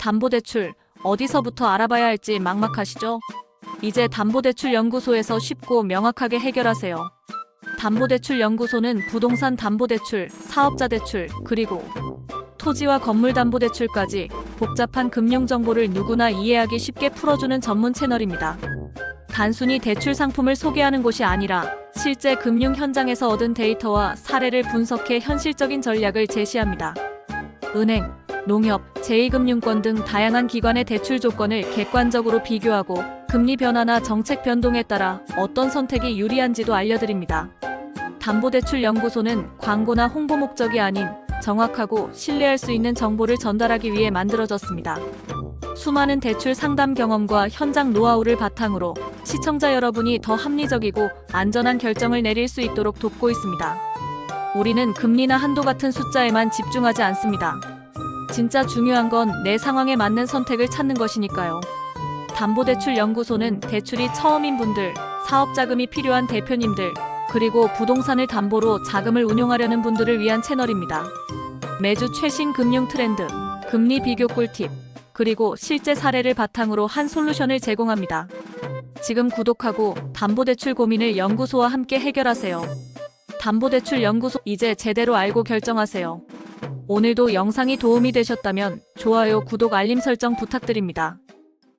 담보대출 어디서부터 알아봐야 할지 막막하시죠? 이제 담보대출 연구소에서 쉽고 명확하게 해결하세요. 담보대출 연구소는 부동산 담보대출, 사업자 대출, 그리고 토지와 건물 담보대출까지 복잡한 금융 정보를 누구나 이해하기 쉽게 풀어주는 전문 채널입니다. 단순히 대출 상품을 소개하는 곳이 아니라 실제 금융 현장에서 얻은 데이터와 사례를 분석해 현실적인 전략을 제시합니다. 은행, 농협, 제2금융권 등 다양한 기관의 대출 조건을 객관적으로 비교하고 금리 변화나 정책 변동에 따라 어떤 선택이 유리한지도 알려드립니다. 담보대출 연구소는 광고나 홍보 목적이 아닌 정확하고 신뢰할 수 있는 정보를 전달하기 위해 만들어졌습니다. 수많은 대출 상담 경험과 현장 노하우를 바탕으로 시청자 여러분이 더 합리적이고 안전한 결정을 내릴 수 있도록 돕고 있습니다. 우리는 금리나 한도 같은 숫자에만 집중하지 않습니다. 진짜 중요한 건 내 상황에 맞는 선택을 찾는 것이니까요. 담보대출 연구소는 대출이 처음인 분들, 사업 자금이 필요한 대표님들, 그리고 부동산을 담보로 자금을 운용하려는 분들을 위한 채널입니다. 매주 최신 금융 트렌드, 금리 비교 꿀팁, 그리고 실제 사례를 바탕으로 한 솔루션을 제공합니다. 지금 구독하고 담보대출 고민을 연구소와 함께 해결하세요. 담보대출 연구소 이제 제대로 알고 결정하세요. 오늘도 영상이 도움이 되셨다면 좋아요, 구독, 알림 설정 부탁드립니다.